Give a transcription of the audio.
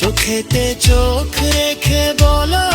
চোখেতে চোখ রেখে বলো।